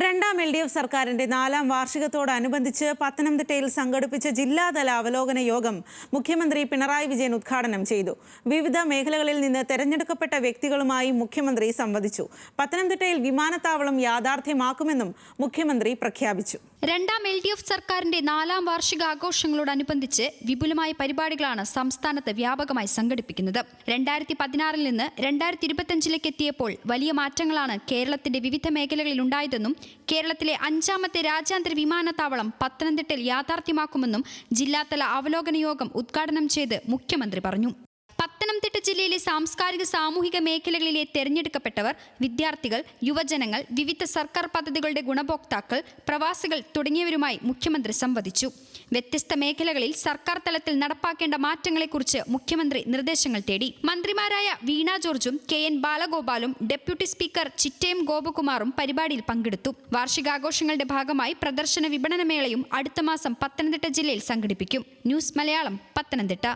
രണ്ടാം L D F സർക്കാരിന്റെ നാലാം വാർഷികത്തോടനുബന്ധിച്ച് പത്തനംതിട്ടയിൽ സംഘടിപ്പിച്ച ജില്ലാതല അവലോകന യോഗം മുഖ്യമന്ത്രി പിണറായി വിജയൻ ഉദ്ഘാടനം ചെയ്തു. വിവിധ മേഖലകളിൽ നിന്ന് തെരഞ്ഞെടുക്കപ്പെട്ട വ്യക്തികളുമായി മുഖ്യമന്ത്രി സംവദിച്ചു. പത്തനംതിട്ടയിൽ വിമാനത്താവളം യാഥാർത്ഥ്യമാക്കുമെന്നും മുഖ്യമന്ത്രി പ്രഖ്യാപിച്ചു. രണ്ടാം എൽ ഡി എഫ് സർക്കാരിന്റെ നാലാം വാർഷിക ആഘോഷങ്ങളോടനുബന്ധിച്ച് വിപുലമായ പരിപാടികളാണ് സംസ്ഥാനത്ത് വ്യാപകമായി സംഘടിപ്പിക്കുന്നത്. രണ്ടായിരത്തി പതിനാറിൽ നിന്ന് രണ്ടായിരത്തി ഇരുപത്തിയഞ്ചിലേക്ക് എത്തിയപ്പോൾ വലിയ മാറ്റങ്ങളാണ് കേരളത്തിന്റെ വിവിധ മേഖലകളിൽ ഉണ്ടായതെന്നും കേരളത്തിലെ അഞ്ചാമത്തെ രാജ്യാന്തര വിമാനത്താവളം പത്തനംതിട്ടയിൽ യാഥാർത്ഥ്യമാക്കുമെന്നും ജില്ലാതല അവലോകന യോഗം ഉദ്ഘാടനം ചെയ്ത് മുഖ്യമന്ത്രി പറഞ്ഞു. പത്തനംതിട്ട ജില്ലയിലെ സാംസ്കാരിക സാമൂഹിക മേഖലകളിലെ തെരഞ്ഞെടുക്കപ്പെട്ടവർ വിദ്യാർത്ഥികൾ യുവജനങ്ങൾ വിവിധ സർക്കാർ പദ്ധതികളുടെ ഗുണഭോക്താക്കൾ പ്രവാസികൾ തുടങ്ങിയവരുമായി മുഖ്യമന്ത്രി സംവദിച്ചു. വ്യത്യസ്ത മേഖലകളിൽ സർക്കാർ തലത്തിൽ നടപ്പാക്കേണ്ട മാറ്റങ്ങളെക്കുറിച്ച് മുഖ്യമന്ത്രി നിർദ്ദേശങ്ങൾ തേടി. മന്ത്രിമാരായ വീണ ജോർജും കെ എൻ ബാലഗോപാലും ഡെപ്യൂട്ടി സ്പീക്കർ ചിറ്റയം ഗോപകുമാറും പരിപാടിയിൽ പങ്കെടുത്തു. വാർഷികാഘോഷങ്ങളുടെ ഭാഗമായി പ്രദർശന വിപണന മേളയും അടുത്ത മാസം പത്തനംതിട്ട ജില്ലയിൽ സംഘടിപ്പിക്കും. ന്യൂസ് മലയാളം പത്തനംതിട്ട.